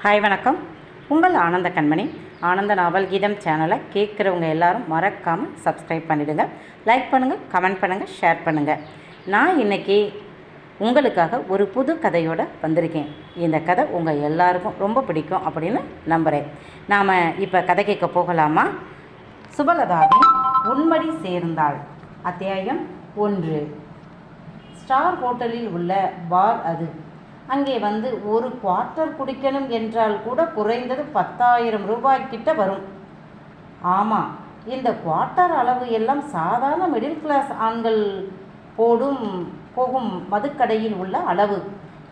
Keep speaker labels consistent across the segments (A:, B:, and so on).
A: Hi வணக்கம். உங்கள் ஆனந்த கண்மணி. ஆனந்த நாவல் கீதம் சேனலை கேட்குறவங்க எல்லாரும் மறக்காமல் சப்ஸ்கிரைப் பண்ணிவிடுங்க லைக் பண்ணுங்கள் கமெண்ட் பண்ணுங்கள் ஷேர் பண்ணுங்கள் நான் இன்றைக்கி உங்களுக்காக ஒரு புது கதையோட வந்திருக்கேன். இந்த கதை உங்கள் எல்லாருக்கும் ரொம்ப பிடிக்கும் அப்படின்னு நம்புகிறேன் நாம் இப்போ கதை கேட்க போகலாமா? சுபலதாவின் உண்மடி சேர்ந்தாள். அத்தியாயம் ஒன்று. ஸ்டார் ஹோட்டலில் உள்ள பார் அது. அங்கே வந்து ஒரு குவார்ட்டர் குடிக்கணும் என்றால் கூட குறைந்தது பத்தாயிரம் ரூபாய் கிட்ட வரும். ஆமாம் இந்த குவார்ட்டர் அளவு எல்லாம் சாதாரண மிடில் கிளாஸ் ஆண்கள் போடும் போகும் மதுக்கடையில் உள்ள அளவு.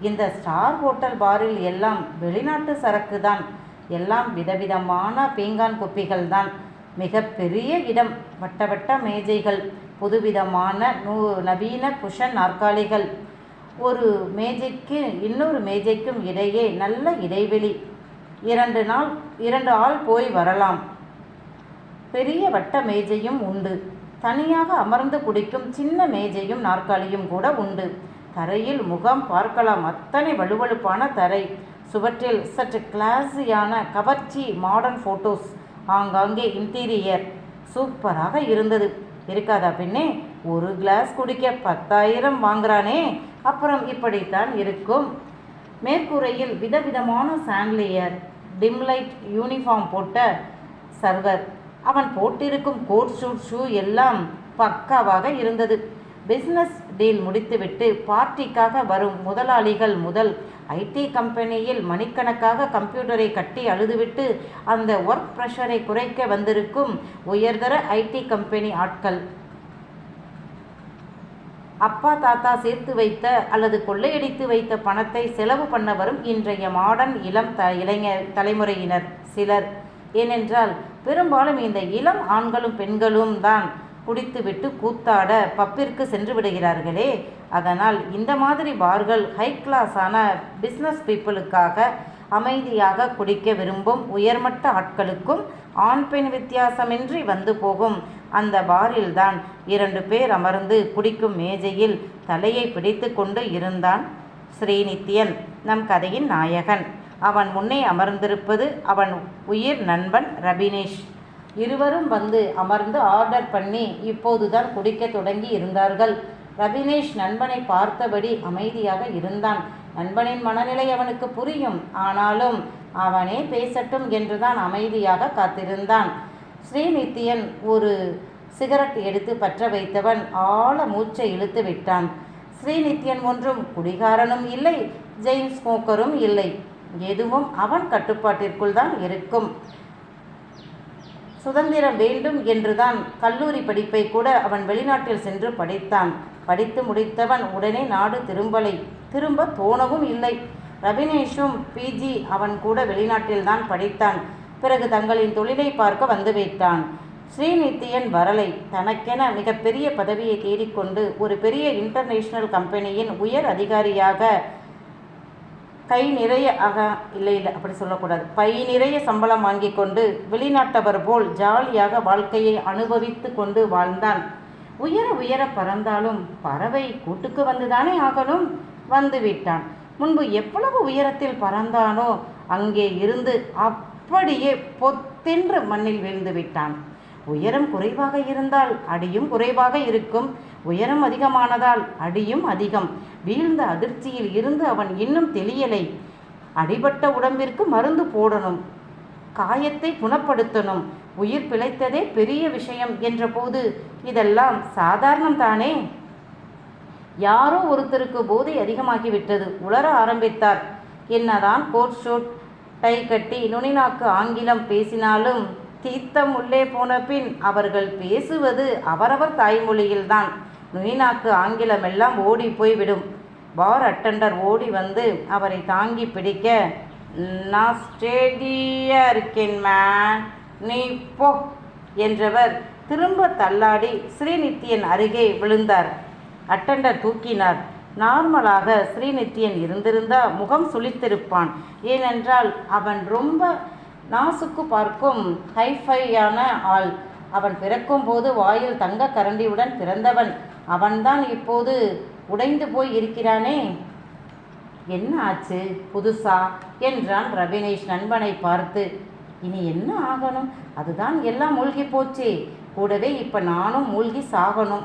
A: இந்த ஸ்டார் ஹோட்டல் பாரில் எல்லாம் வெளிநாட்டு சரக்கு தான். எல்லாம் விதவிதமான பீங்கான் குப்பிகள் தான். மிக பெரிய இடம் வட்ட வட்ட மேஜைகள் புதுவிதமான நூ நவீன குஷன் நாற்காலிகள். ஒரு மேஜைக்கு இன்னொரு மேஜைக்கும் இடையே நல்ல இடைவெளி. இரண்டு நாள் இரண்டு ஆள் போய் வரலாம். பெரிய வட்ட மேஜையும் உண்டு. தனியாக அமர்ந்து குடிக்கும் சின்ன மேஜையும் நாற்காலியும் கூட உண்டு. தரையில் முகம் பார்க்கலாம். அத்தனை வலுவழுப்பான தரை. சுவற்றில் சற்று கிளாஸியான கவர்ச்சி மாடர்ன் ஃபோட்டோஸ் ஆங்காங்கே இன்டீரியர் சூப்பராக இருந்தது. இருக்காதா பின்னே ஒரு கிளாஸ் குடிக்க பத்தாயிரம் வாங்குறானே. அப்புறம் இப்படித்தான் இருக்கும். மேற்கூரையில் விதவிதமான சாண்ட்லியர் டிம்லைட் யூனிஃபார்ம் போட்ட சர்வர். அவன் போட்டிருக்கும் கோட் ஷூட் ஷூ எல்லாம் பக்காவாக இருந்தது. பிஸ்னஸ் டீல் முடித்துவிட்டு பார்ட்டிக்காக வரும் முதலாளிகள் முதல் ஐடி கம்பெனியில் மணிக்கணக்காக கம்ப்யூட்டரை கட்டி அழுதுவிட்டு அந்த ஒர்க் ப்ரெஷரை குறைக்க வந்திருக்கும் உயர்தர ஐடி கம்பெனி ஆட்கள். அப்பா தாத்தா சேர்த்து வைத்த அல்லது கொள்ளையடித்து வைத்த பணத்தை செலவு பண்ண வரும் இன்றைய மாடர்ன் இளம் த இளைஞர் தலைமுறையினர் சிலர். ஏனென்றால் பெரும்பாலும் இந்த இளம் ஆண்களும் பெண்களும் தான் குடித்துவிட்டு கூத்தாட பப்பிற்கு சென்று விடுகிறார்களே. அதனால் இந்த மாதிரி பார்கள் ஹை கிளாஸான பிஸ்னஸ் பீப்புளுக்காக அமைதியாக குடிக்க விரும்பும் உயர்மட்ட ஆட்களுக்கும் ஆண் பெண் வித்தியாசமின்றி வந்து போகும். அந்த பாரில்தான் இரண்டு பேர் அமர்ந்து குடிக்கும் மேஜையில் தலையை பிடித்து கொண்டு இருந்தான் ஸ்ரீநித்யன் நம் கதையின் நாயகன். அவன் முன்னே அமர்ந்திருப்பது அவன் உயிர் நண்பன் ரபினேஷ். இருவரும் வந்து அமர்ந்து ஆர்டர் பண்ணி இப்போதுதான் குடிக்க தொடங்கி இருந்தார்கள். ரவினேஷ் நண்பனை பார்த்தபடி அமைதியாக இருந்தான். நண்பனின் மனநிலை அவனுக்கு புரியும். ஆனாலும் அவனே பேசட்டும் என்றுதான் அமைதியாக காத்திருந்தான். ஸ்ரீநித்தியன் ஒரு சிகரெட் எடுத்து பற்ற வைத்தவன் ஆழ மூச்சை இழுத்து விட்டான். ஸ்ரீநித்யன் ஒன்றும் குடிகாரனும் இல்லை ஜெயின் ஸ்மோக்கரும் இல்லை. எதுவும் அவன் கட்டுப்பாட்டிற்குள் தான் இருக்கும். சுதந்திரம் வேண்டும் என்றுதான் கல்லூரி படிப்பை கூட அவன் வெளிநாட்டில் சென்று படித்தான். படித்து முடித்தவன் உடனே நாடு திரும்பலை. திரும்ப தோணவும் இல்லை. ரபினேஷும் பிஜி அவன் கூட வெளிநாட்டில்தான் படித்தான். பிறகு தங்களின் தொழிலை பார்க்க வந்துவிட்டான் ஸ்ரீநித்தியன் வரலை. தனக்கென மிகப்பெரிய பதவியை தேடிக்கொண்டு ஒரு பெரிய இன்டர்நேஷனல் கம்பெனியின் உயர் அதிகாரியாக கை நிறைய ஆக இல்லை இல்லை அப்படி சொல்லக்கூடாது. பை நிறைய சம்பளம் வாங்கி கொண்டு வெளிநாட்டவர் போல் ஜாலியாக வாழ்க்கையை அனுபவித்து கொண்டு வாழ்ந்தான். உயர உயர பறந்தாலும் பறவை கூட்டுக்கு வந்துதானே ஆகணும் வந்து விட்டான். முன்பு எவ்வளவு உயரத்தில் பறந்தானோ அங்கே இருந்து அப்படியே பொத்தென்று மண்ணில் விழுந்து விட்டான். உயரம் குறைவாக இருந்தால் அடியும் குறைவாக இருக்கும். உயரம் அதிகமானதால் அடியும் அதிகம். வீழ்ந்த அதிர்ச்சியில் இருந்து அவன் இன்னும் தெளியலை. அடிபட்ட உடம்பிற்கு மருந்து போடணும். காயத்தை குணப்படுத்தணும். உயிர் பிழைத்ததே பெரிய விஷயம் என்றபோது இதெல்லாம் சாதாரணம் தானே? யாரோ ஒருத்தருக்கு போதை அதிகமாகிவிட்டது. உளர ஆரம்பித்தார். என்னதான் கோட் ஷூட் டை கட்டி நுனிநாக்கு ஆங்கிலம் பேசினாலும் தீர்த்தம் உள்ளே போன பின் அவர்கள் பேசுவது அவரவர் தாய்மொழியில்தான். நுனிநாக்கு ஆங்கிலமெல்லாம் ஓடி போய்விடும். பார் அட்டண்டர் ஓடி வந்து அவரை தாங்கி பிடிக்க நான் ஸ்டேடியா இருக்கேன் மேன் நீ போ என்றவர் திரும்ப தள்ளாடி ஸ்ரீநித்தியன் அருகே விழுந்தார். அட்டண்டர் தூக்கினார். நார்மலாக ஸ்ரீநித்தியன் இருந்திருந்தால் முகம் சுளித்திருப்பான். ஏனென்றால் அவன் ரொம்ப நாசுக்கு பார்க்கும் ஹைஃபையான ஆள். அவன் பிறக்கும் போது வாயில் தங்க கரண்டியுடன் பிறந்தவன். அவன்தான் இப்போது உடைந்து போய் இருக்கிறானே. என்ன ஆச்சு புதுசா என்றான் ரவினேஷ் நண்பனை பார்த்து. இனி என்ன ஆகணும்? அதுதான் எல்லாம் மூழ்கி போச்சே. கூடவே இப்போ நானும் மூழ்கி சாகணும்.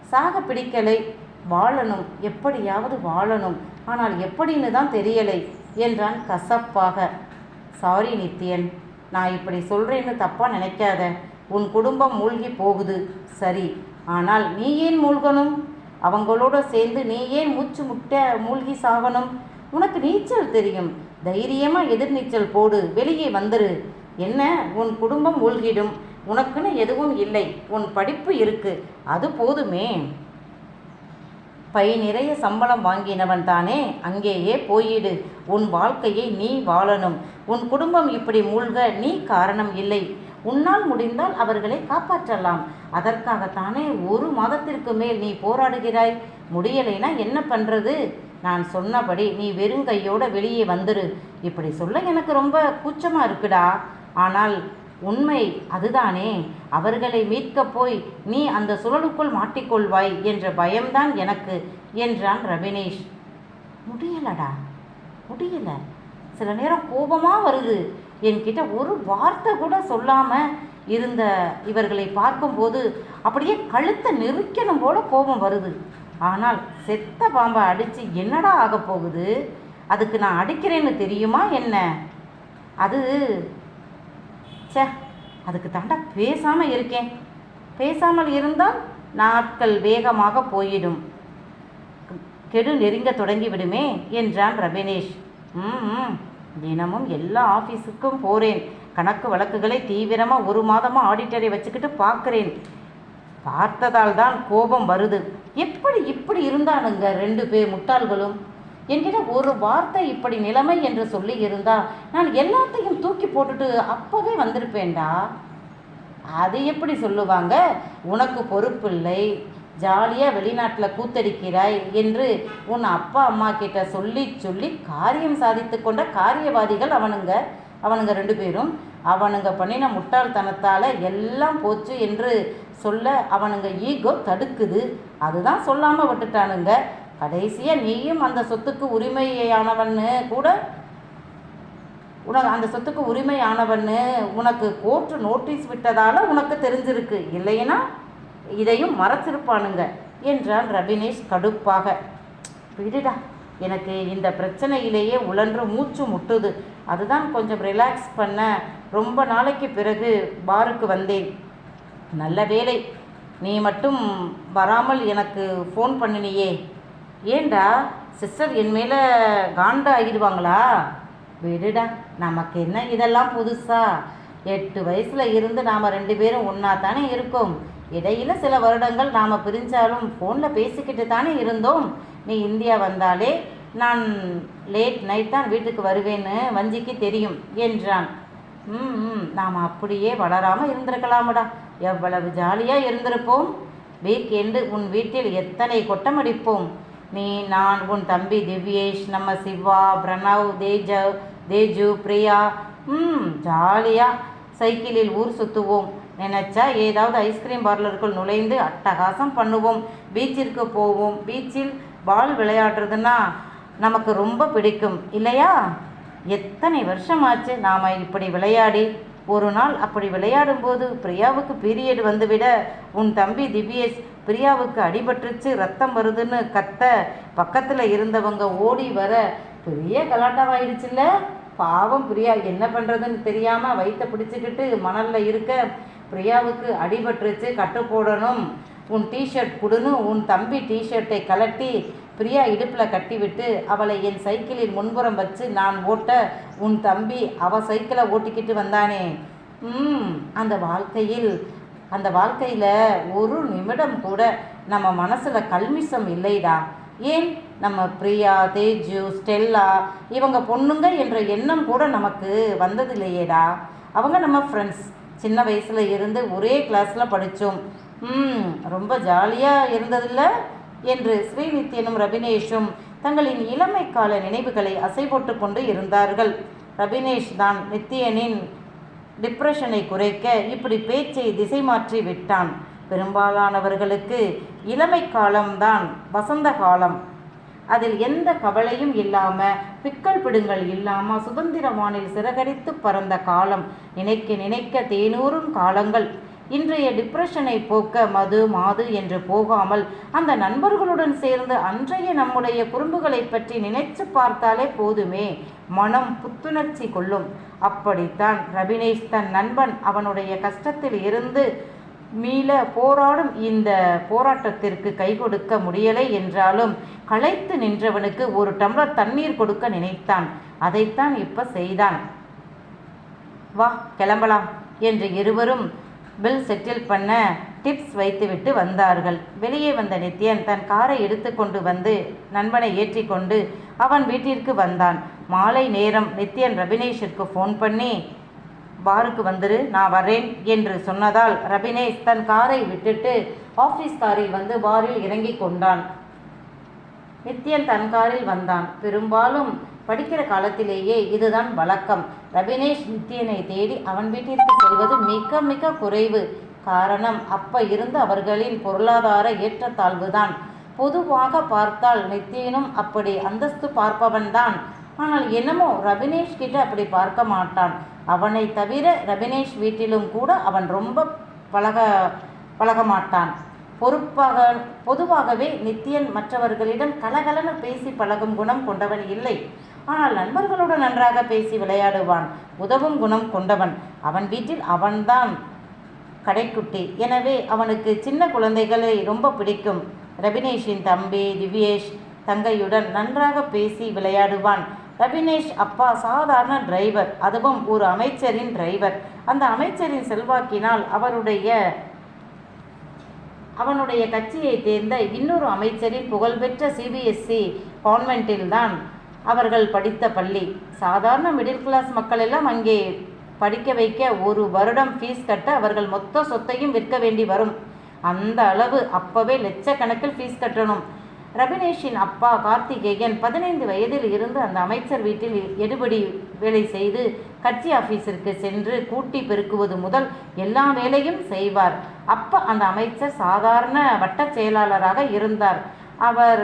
A: சாக பிடிக்கலை. வாழணும். எப்படியாவது வாழணும். ஆனால் எப்படின்னு தான் தெரியலை என்றான் கசப்பாக. சாரி நித்யன் நான் இப்படி சொல்கிறேன்னு தப்பாக நினைக்காத. உன் குடும்பம் மூழ்கி போகுது. சரி. ஆனால் நீ ஏன் மூழ்கணும்? அவங்களோட சேர்ந்து நீ ஏன் மூச்சு முட்ட மூழ்கி சாகணும்? உனக்கு நீச்சல் தெரியும். தைரியமாக எதிர்நீச்சல் போடு. வெளியே வந்துரு. என்ன? உன் குடும்பம் மூழ்கிடும். உனக்குன்னு எதுவும் இல்லை. உன் படிப்பு இருக்கு. அது போதுமே. பை நிறைய சம்பளம் வாங்கினவன் தானே? அங்கேயே போயிடு. உன் வாழ்க்கையை நீ வாழணும். உன் குடும்பம் இப்படி மூழ்க. நீ காரணம் இல்லை. உன்னால் முடிந்தால் அவர்களை காப்பாற்றலாம். அதற்காகத்தானே ஒரு மாதத்திற்கு மேல் நீ போராடுகிறாய். முடியலைனா என்ன பண்ணுறது நான் சொன்னபடி நீ வெறும் கையோட வெளியே வந்துரு. இப்படி சொல்ல எனக்கு ரொம்ப கூச்சமாக இருக்குடா. ஆனால் உண்மை அதுதானே. அவர்களை மீட்கப் போய் நீ அந்த சுழலுக்குள் மாட்டிக்கொள்வாய் என்ற பயம்தான் எனக்கு என்றான் ரவினேஷ். முடியலடா. முடியல. சில நேரம் கோபமாக வருது. என்கிட்ட ஒரு வார்த்தை கூட சொல்லாமல் இருந்த இவர்களை பார்க்கும்போது அப்படியே கழுத்தை நெருக்கணும் போல கோபம் வருது. ஆனால் செத்த பாம்பை அடித்து என்னடா ஆக போகுது? அதுக்கு நான் அடிக்கிறேன்னு தெரியுமா என்ன? அது ச்சே அதுக்கு தாண்டா பேசாமல் இருக்கேன். பேசாமல் இருந்தால் நாட்கள் வேகமாக போயிடும். கெடு நெருங்க தொடங்கிவிடுமே என்றான் ரபினேஷ் ம் ம். தினமும் எல்லா ஆஃபீஸுக்கும் போகிறேன் கணக்கு வழக்குகளை தீவிரமாக ஒரு மாதமாக ஆடிட்டரை வச்சுக்கிட்டு பார்க்குறேன். பார்த்ததால் தான் கோபம் வருது. எப்படி இப்படி இருந்தானுங்க ரெண்டு பேர் முட்டாள்களும்? என்கிட்ட ஒரு வார்த்தை இப்படி நிலைமை என்று சொல்லி இருந்தா நான் எல்லாத்தையும் தூக்கி போட்டுட்டு அப்போவே வந்திருப்பேன்டா. அது எப்படி சொல்லுவாங்க? உனக்கு பொறுப்பில்லை ஜாலியாக வெளிநாட்டில் கூத்தடிக்கிறாய் என்று உன் அப்பா அம்மா கிட்ட சொல்லி சொல்லி காரியம் சாதித்து கொண்ட காரியவாதிகள் அவனுங்க. அவனுங்க ரெண்டு பேரும். அவனுங்க பண்ணின முட்டாள்தனத்தால் எல்லாம் போச்சு என்று சொல்ல அவனுங்க ஈகோ தடுக்குது. அதுதான் சொல்லாமல் விட்டுட்டானுங்க. கடைசியாக நீயும் அந்த சொத்துக்கு உரிமையானவன்னு கூட உனக்கு அந்த சொத்துக்கு உரிமையானவன்னு உனக்கு கோர்ட்டு நோட்டீஸ் விட்டதால் உனக்கு தெரிஞ்சிருக்கு. இல்லைன்னா இதையும் மறைச்சிருப்பானுங்க என்றான் ரபினேஷ் கடுப்பாக. விடுடா எனக்கு இந்த பிரச்சனையிலேயே உழன்று மூச்சு முட்டுது. அதுதான் கொஞ்சம் ரிலாக்ஸ் பண்ண ரொம்ப நாளைக்கு பிறகு பாருக்கு வந்தேன். நல்ல வேலை நீ மட்டும் வராமல் எனக்கு ஃபோன் பண்ணினியே. ஏண்டா சிஸ்டர் என் மேலே காண்டா ஆகிடுவாங்களா? விடுடா நமக்கு என்ன இதெல்லாம் புதுசா? எட்டு வயசில் இருந்து நாம் ரெண்டு பேரும் ஒன்றா தானே இருக்கோம். இடையில் சில வருடங்கள் நாம் பிரிஞ்சாலும் ஃபோனில் பேசிக்கிட்டு தானே இருந்தோம். நீ இந்தியா வந்தாலே நான் லேட் நைட் தான் வீட்டுக்கு வருவேன்னு வஞ்சிக்கு தெரியும் என்றான். ம் ம் நாம் அப்படியே வளராமல் இருந்திருக்கலாமடா. எவ்வளவு ஜாலியாக இருந்திருப்போம். வீக் எண்டு உன் வீட்டில் எத்தனை கொட்டம் அடிப்போம். நீ நான் உன் தம்பி திவ்யேஷ் நம்ம சிவா பிரணவ் தேஜவ் தேஜு பிரியா. ம் ஜாலியாக சைக்கிளில் ஊர் சுற்றுவோம் நினச்சா ஏதாவது ஐஸ்கிரீம் பார்லருக்குள் நுழைந்து அட்டகாசம் பண்ணுவோம். பீச்சிற்கு போவோம். பீச்சில் பால் விளையாடுறதுன்னா நமக்கு ரொம்ப பிடிக்கும். இல்லையா? எத்தனை வருஷமாச்சு நாம் இப்படி விளையாடி. ஒரு நாள் அப்படி விளையாடும்போது பிரியாவுக்கு பீரியட் வந்துவிட உன் தம்பி திவ்யேஷ் பிரியாவுக்கு அடிபட்டுருச்சு ரத்தம் வருதுன்னு கத்த பக்கத்தில் இருந்தவங்க ஓடி வர பெரிய கலாட்டாவாயிடுச்சுல்ல? பாவம் பிரியா என்ன பண்ணுறதுன்னு தெரியாமல் வயிற்ற பிடிச்சிக்கிட்டு மணலில் இருக்க பிரியாவுக்கு அடிபட்டுருச்சு கட்டு போடணும் உன் டிஷர்ட் கொடுன்னு உன் தம்பி டிஷர்ட்டை கலட்டி பிரியா இடுப்பில் கட்டிவிட்டு அவளை என் சைக்கிளில் முன்புறம் வச்சு நான் ஓட்ட உன் தம்பி அவ சைக்கிளை ஓட்டிக்கிட்டு வந்தானே. ம் அந்த வாழ்க்கையில் அந்த வாழ்க்கையில் ஒரு நிமிடம் கூட நம்ம மனசில் கல்மிஷம் இல்லைடா. ஏன்? நம்ம பிரியா தேஜு ஸ்டெல்லா இவங்க பொண்ணுங்க என்ற எண்ணம் கூட நமக்கு வந்ததில்லையேடா. அவங்க நம்ம ஃப்ரெண்ட்ஸ் சின்ன வயசில் இருந்து ஒரே கிளாஸில் படித்தோம் ம் ரொம்ப ஜாலியாக இருந்ததில்ல? என்று ஸ்ரீநித்யனும் ரபினேஷும் தங்களின் இளமை கால நினைவுகளை அசை போட்டு கொண்டு இருந்தார்கள். ரபினேஷ் தான் நித்யனின் டிப்ரெஷனை குறைக்க இப்படி பேச்சை திசை மாற்றி விட்டான். பெரும்பாலானவர்களுக்கு இளமை காலம்தான் வசந்த காலம். அதில் எந்த கவலையும் இல்லாம பிக்கல் பிடுங்கள் இல்லாம சுதந்திரவானில் சிறகரித்து பறந்த காலம். நினைக்க நினைக்க தேனூறும் காலங்கள். இன்றைய டிப்ரெஷனை போக்க மது மாது என்று போகாமல் அந்த நண்பர்களுடன் சேர்ந்து அன்றைய நம்முடைய குறும்புகளை பற்றி நினைச்சு பார்த்தாலே போதுமே. மனம் புத்துணர்ச்சி கொள்ளும். அப்படித்தான் ரவினேஷ் தன் நண்பன் அவனுடைய கஷ்டத்தில் இருந்து மீள போராடும் இந்த போராட்டத்திற்கு கை கொடுக்க முடியலை என்றாலும் களைத்து நின்றவனுக்கு ஒரு டம்ளர் தண்ணீர் கொடுக்க நினைத்தான். அதைத்தான் இப்ப செய்தான். வா கிளம்பலாம் என்று இருவரும் பில் செட்டில் பண்ண டிப்ஸ் வைத்துவிட்டு வந்தார்கள். வெளியே வந்த நித்யன் தன் காரை எடுத்துக்கொண்டு வந்து நண்பனை ஏற்றிக்கொண்டு அவன் வீட்டிற்கு வந்தான். மாலை நேரம் நித்யன் ரபினேஷிற்கு ஃபோன் பண்ணி பாருக்கு வந்துரு நான் வரேன் என்று சொன்னதால் ரபினேஷ் தன் காரை விட்டுட்டு ஆஃபீஸ் காரில் வந்து பாரில் இறங்கிக் கொண்டான். நித்யன் தன் காரில் வந்தான். பெரும்பாலும் படிக்கிற காலத்திலேயே இதுதான் வழக்கம். ரபினேஷ் நித்யனை தேடி அவன் வீட்டிற்கு செல்வது மிக மிக குறைவு காரணம். அப்ப இருந்த அவர்களின் பொருளாதார ஏற்றத்தாழ்வுதான். பொதுவாக பார்த்தால் நித்யனும் அப்படி அந்தஸ்து பார்ப்பவன்தான். ஆனால் என்னமோ ரபினேஷ் கிட்ட அப்படி பார்க்க மாட்டான். அவனை தவிர ரபினேஷ் வீட்டிலும் கூட அவன் ரொம்ப பழக பழக மாட்டான். பொறுப்பாக பொதுவாகவே நித்யன் மற்றவர்களிடம் கலகலன பேசி பழகும் குணம் கொண்டவன் இல்லை. ஆனால் நண்பர்களுடன் நன்றாக பேசி விளையாடுவான். உதவும் குணம் கொண்டவன். அவன் வீட்டில் அவன்தான் கடைக்குட்டி. எனவே அவனுக்கு சின்ன குழந்தைகளை ரொம்ப பிடிக்கும். ரபினேஷின் தம்பி திவ்யேஷ் தங்கையுடன் நன்றாக பேசி விளையாடுவான். ரபினேஷ் அப்பா சாதாரண டிரைவர் அதுவும் ஒரு அமைச்சரின் டிரைவர் அந்த அமைச்சரின் செல்வாக்கினால் அவருடைய அவனுடைய கட்சியை தேர்ந்த இன்னொரு அமைச்சரின் புகழ்பெற்ற சிபிஎஸ்சி கான்வென்ட்டில்தான் அவர்கள் படித்த பள்ளி. சாதாரண மிடில் கிளாஸ் மக்கள் எல்லாம் அங்கே படிக்க வைக்க ஒரு வருடம் ஃபீஸ் கட்ட அவர்கள் மொத்த சொத்தையும் விற்க வேண்டி வரும். அந்த அளவு அப்பவே லட்சக்கணக்கில் ஃபீஸ் கட்டணும். ரபினேஷின் அப்பா கார்த்திகேயன் பதினைந்து வயதில் இருந்து அந்த அமைச்சர் வீட்டில் எடுபடி வேலை செய்து கட்சி ஆபீஸிற்கு சென்று கூட்டி பெருக்குவது முதல் எல்லா வேலையும் செய்வார். அப்ப அந்த அமைச்சர் சாதாரண வட்டச் செயலாளராக இருந்தார். அவர்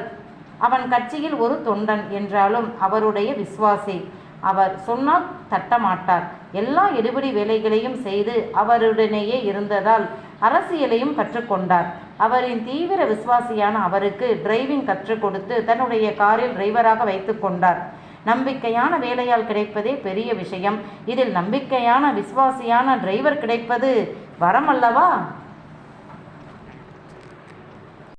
A: அவன் கட்சியில் ஒரு தொண்டன் என்றாலும் அவருடைய விசுவாசி. அவர் சொன்னால் தட்டமாட்டார். எல்லா எடுபடி வேலைகளையும் செய்து அவருடனேயே இருந்ததால் அரசியலையும் கற்றுக்கொண்டார். அவரின் தீவிர விசுவாசியான அவருக்கு டிரைவிங் கற்றுக் கொடுத்து தன்னுடைய காரில் டிரைவராக வைத்து கொண்டார். நம்பிக்கையான வேலையால் கிடைப்பதே பெரிய விஷயம். இதில் நம்பிக்கையான விசுவாசியான டிரைவர் கிடைப்பது வரம் அல்லவா?